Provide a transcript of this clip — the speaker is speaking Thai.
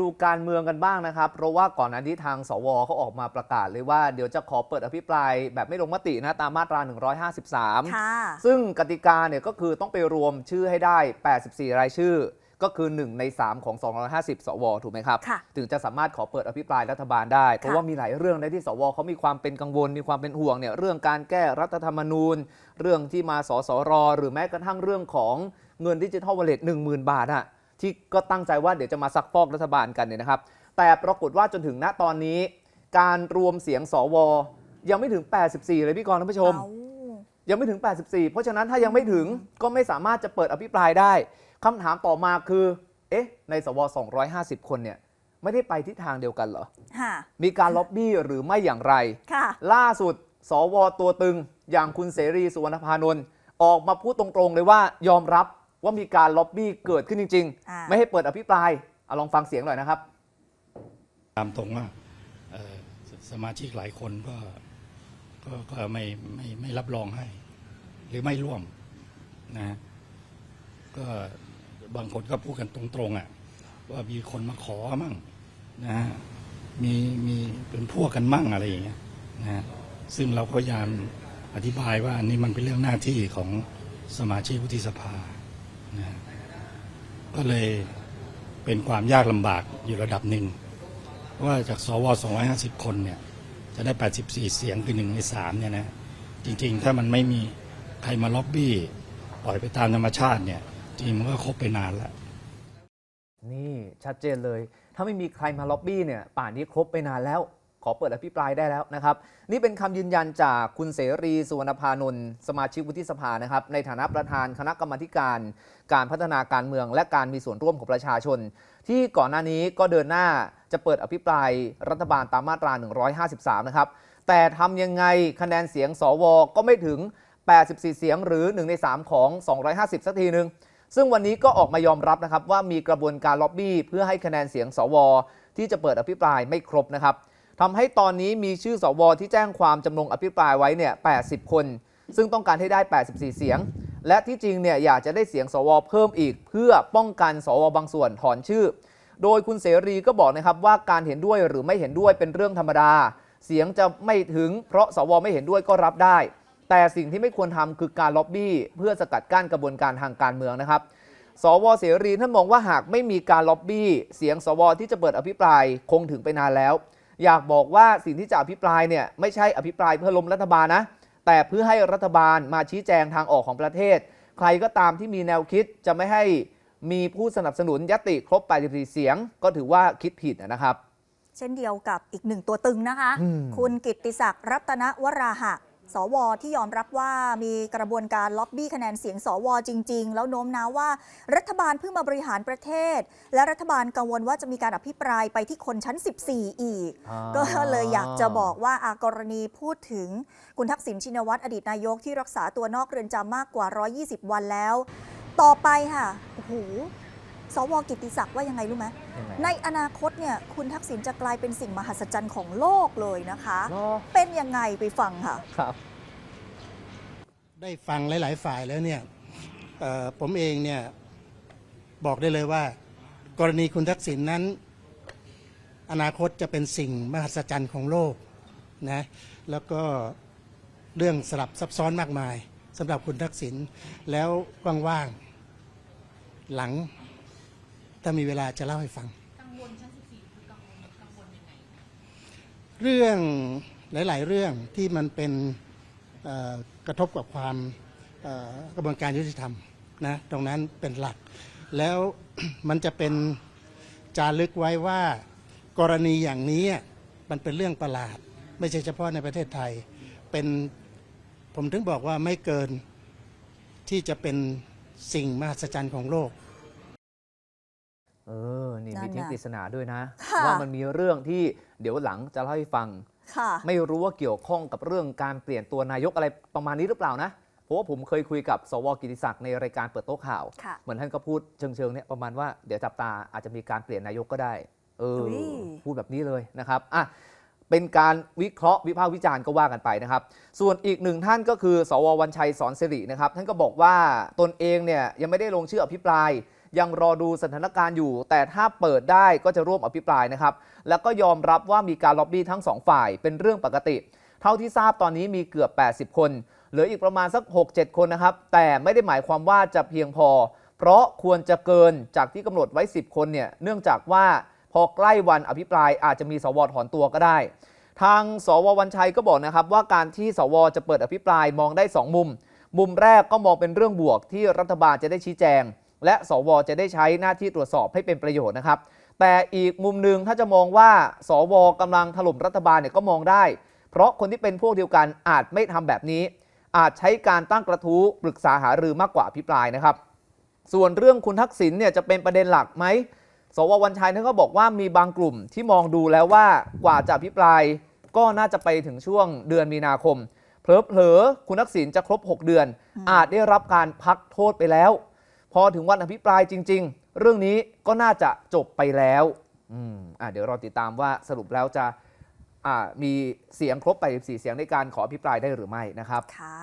ดูการเมืองกันบ้างนะครับ เพราะว่าก่อนหน้านี้ทางสวเขาออกมาประกาศเลยว่าเดี๋ยวจะขอเปิดอภิปรายแบบไม่ลงมตินะตามมาตรา 153ค่ะซึ่งกติกาเนี่ยก็คือต้องไปรวมชื่อให้ได้ 84 รายชื่อ ก็คือ 1 ใน 3 ของ 250 สว ถูกไหมครับค่ะถึงจะสามารถขอเปิดอภิปรายรัฐบาลได้ เพราะว่ามีหลายเรื่องในะที่สวเขามีความเป็นกังวล มีความเป็นห่วงเนี่ยเรื่องการแก้รัฐธรรมนูญ เรื่องที่มาสสร หรือแม้กระทั่งเรื่องของเงินดิจิทัลวอลเล็ต10,000บาทอะ ที่ก็ตั้งใจว่าเดี๋ยวจะมาซักฟอกรัฐบาลกันเนี่ยนะครับ แต่ปรากฏว่าจนถึงณตอนนี้ การรวมเสียงสวยังไม่ถึง 84 เลยพี่กรณ์ท่านผู้ชมเอายังไม่ถึง 84 เพราะฉะนั้นถ้ายังไม่ถึงก็ไม่สามารถจะเปิดอภิปรายได้คำถามต่อมาคือ เอ๊ะ ในสว 250 คนเนี่ยไม่ได้ไปทิศทางเดียวกันเหรอค่ะมีการล็อบบี้หรือไม่อย่างไรค่ะล่าสุด สวตัวตึงอย่างคุณเสรีสุวรรณพานนท์ออกมาพูดตรงๆเลยว่ายอมรับ ว่ามีการล็อบบี้เกิดขึ้นจริงอ่าๆไม่ให้เปิดอภิปรายเอาลองฟังเสียงหน่อยนะครับ ตามตรงว่าเอ่อสสมาชิกหลายคนก็ก็ก็ไม่ไม่ไม่รับรองให้ หรือไม่ร่วมนะฮะก็บางคนก็พูดกันตรงๆอะว่ามีคนมาขอมั่งนะฮะมีมีเป็นพวกกันมั่งอะไรอย่างเงี้ยนะฮะซึ่งเราก็พยายามอธิบายว่านี่มันเป็นเรื่องหน้าที่ของสมาชิกวุฒิสภานะฮะ ก็เลยเป็นความยากลำบากอยู่ระดับหนึ่งว่าจากสว 250 คนเนี่ยจะได้ 84 เสียงคือหนึ่งในสามเนี่ยนะจริงๆ ถ้ามันไม่มีใครมาล็อบบี้ปล่อยไปตามธรรมชาติเนี่ยจริงมันก็ครบไปนานแล้ว นี่ชัดเจนเลย ถ้าไม่มีใครมาล็อบบี้เนี่ย ป่านนี้ครบไปนานแล้ว ขอเปิดอภิปรายได้แล้วนะครับ นี่เป็นคำยืนยันจากคุณเสรีสุวรรณพานนท์สมาชิกวุฒิสภานะครับ ในฐานะประธานคณะกรรมการ การพัฒนาการเมือง และการมีส่วนร่วมของประชาชน ที่ก่อนหน้านี้ก็เดินหน้าจะเปิดอภิปรายรัฐบาลตามมาตรา 153 นะครับ แต่ทำยังไงคะแนนเสียงสวก็ไม่ถึง 84 เสียงหรือ 1 ใน 3 ของ 250 สักทีหนึ่งซึ่งวันนี้ก็ออกมายอมรับนะครับว่ามีกระบวนการล็อบบี้เพื่อให้คะแนนเสียงสวที่จะเปิดอภิปรายไม่ครบนะครับ ทำให้ตอนนี้มีชื่อสวที่แจ้งความจำนงอภิปรายไว้เนี่ย 80 คน ซึ่งต้องการให้ได้ 84 เสียง และที่จริงเนี่ยอยากจะได้เสียงสวเพิ่มอีก เพื่อป้องกันสวบางส่วนถอนชื่อ โดยคุณเสรีก็บอกนะครับว่าการเห็นด้วยหรือไม่เห็นด้วยเป็นเรื่องธรรมดา เสียงจะไม่ถึง เพราะสวไม่เห็นด้วยก็รับได้ แต่สิ่งที่ไม่ควรทำคือการล็อบบี้เพื่อสกัดกั้นกระบวนการทางการเมืองนะครับสวเสรีท่านมองว่าหากไม่มีการล็อบบี้ เสียงสวที่จะเปิดอภิปรายคงถึงไปนานแล้ว อยากบอกว่าสิ่งที่จะอภิปรายเนี่ยไม่ใช่อภิปรายเพื่อล้มรัฐบาลนะ แต่เพื่อให้รัฐบาลมาชี้แจงทางออกของประเทศ ใครก็ตามที่มีแนวคิดจะไม่ให้มีผู้สนับสนุนยติครบ 84 เสียง ก็ถือว่าคิดผิดนะครับ เช่นเดียวกับอีกหนึ่งตัวตึงนะคะอืมคุณกิตติศักดิ์รัตนวราหะ สวที่ยอมรับว่ามีกระบวนการล็อบบี้คะแนนเสียงสวจริง ๆ แล้วโน้มน้าวว่ารัฐบาลเพิ่งมาบริหารประเทศ และรัฐบาลกังวลว่าจะมีการอภิปรายไปที่คนชั้น 14 อีก ก็เลยอยากจะบอกว่าอากรณีพูดถึงคุณทักษิณชินวัตรอดีตนายกที่รักษาตัวนอกเรือนจำมากกว่า 120 วันแล้ว ต่อไปค่ะโอ้โห สวกิตติศักดิ์ว่ายังไงรู้ไหมยังไง ในอนาคตเนี่ยคุณทักษิณจะกลายเป็นสิ่งมหัศจรรย์ของโลกเลยนะคะ เหรอเป็นยังไงไปฟังค่ะ ครับ ได้ฟังหลาย ๆ ฝ่ายแล้วเนี่ยเอ่อผมเองเนี่ยบอกได้เลยว่า กรณีคุณทักษิณนนั้น อนาคตจะเป็นสิ่งมหัศจรรย์ของโลกนะแล้วก็เรื่องสลับซับซ้อนมากมายสำหรับคุณทักษิณแล้วว่าง ๆ หลัง ถ้ามีเวลาจะเล่าให้ฟัง เรื่องหลาย ๆ เรื่องที่มันเป็นกระทบกับความกระบวนการยุติธรรมนะตรงนั้นเป็นหลัก แล้วมันจะเป็นจารึกไว้ว่ากรณีอย่างนี้มันเป็นเรื่องประหลาด ไม่ใช่เฉพาะในประเทศไทย เป็นผมถึงบอกว่าไม่เกินที่จะเป็นสิ่งมหัศจรรย์ของโลก นี่นั่มีนทิ้งน่ะปริศนาด้วยนะค่ะว่ามันมีเรื่องที่เดี๋ยวหลังจะเล่าให้ฟังค่ะไม่รู้ว่าเกี่ยวข้องกับเรื่องการเปลี่ยนตัวนายกอะไรประมาณนี้หรือเปล่านะ เพราะว่าผมเคยคุยกับสวกิติศักดิ์ในรายการเปิดโต๊ะข่าวค่ะเหมือนท่านก็พูดเชิงๆเนี่ยประมาณว่าเดี๋ยวจับตาอาจจะมีการเปลี่ยนนายกก็ได้ เอออุ๊ยพูดแบบนี้เลยนะครับอะเป็นการวิเคราะห์วิพากษ์วิจารณ์ก็ว่ากันไปนะครับ ส่วนอีกหนึ่งท่านก็คือ สววันชัยสอนสิรินะครับ ท่านก็บอกว่าตนเองเนี่ยยังไม่ได้ลงชื่ออภิปราย ยังรอดูสถานการณ์อยู่ แต่ถ้าเปิดได้ก็จะร่วมอภิปรายนะครับ แล้วก็ยอมรับว่ามีการล็อบบี้ทั้งสองฝ่ายเป็นเรื่องปกติ เท่าที่ทราบตอนนี้มีเกือบ 80 คน เหลืออีกประมาณสัก 6-7 คนนะครับ แต่ไม่ได้หมายความว่าจะเพียงพอ เพราะควรจะเกินจากที่กำหนดไว้ 10 คนเนี่ย เนื่องจากว่าพอใกล้วันอภิปรายอาจจะมีสวถอนตัวก็ได้ ทางสววันชัยก็บอกนะครับว่าการที่สวจะเปิดอภิปรายมองได้ 2 มุม มุมแรกก็มองเป็นเรื่องบวกที่รัฐบาลจะได้ชี้แจง และสวจะได้ใช้หน้าที่ตรวจสอบให้เป็นประโยชน์นะครับ แต่อีกมุมหนึ่งถ้าจะมองว่า สวกำลังถล่มรัฐบาลเนี่ยก็มองได้ เพราะคนที่เป็นพวกเดียวกันอาจไม่ทำแบบนี้ อาจใช้การตั้งกระทู้ปรึกษาหารือมากกว่าอภิปรายนะครับ ส่วนเรื่องคุณทักษิณเนี่ยจะเป็นประเด็นหลักไหมสววันชัยนั้นก็บอกว่ามีบางกลุ่มที่มองดูแล้วว่ากว่าจะอภิปราย ก็น่าจะไปถึงช่วงเดือนมีนาคมเผลอๆคุณทักษิณจะครบ 6 เดือน อาจได้รับการพักโทษไปแล้ว พอถึงวันอภิปรายจริง ๆ เรื่องนี้ก็น่าจะจบไปแล้วอืมอ่าเดี๋ยวรอติดตามว่าสรุปแล้วจะอ่ามีเสียงครบไป14เสียงในการขออภิปรายได้หรือไม่นะครับค่ะ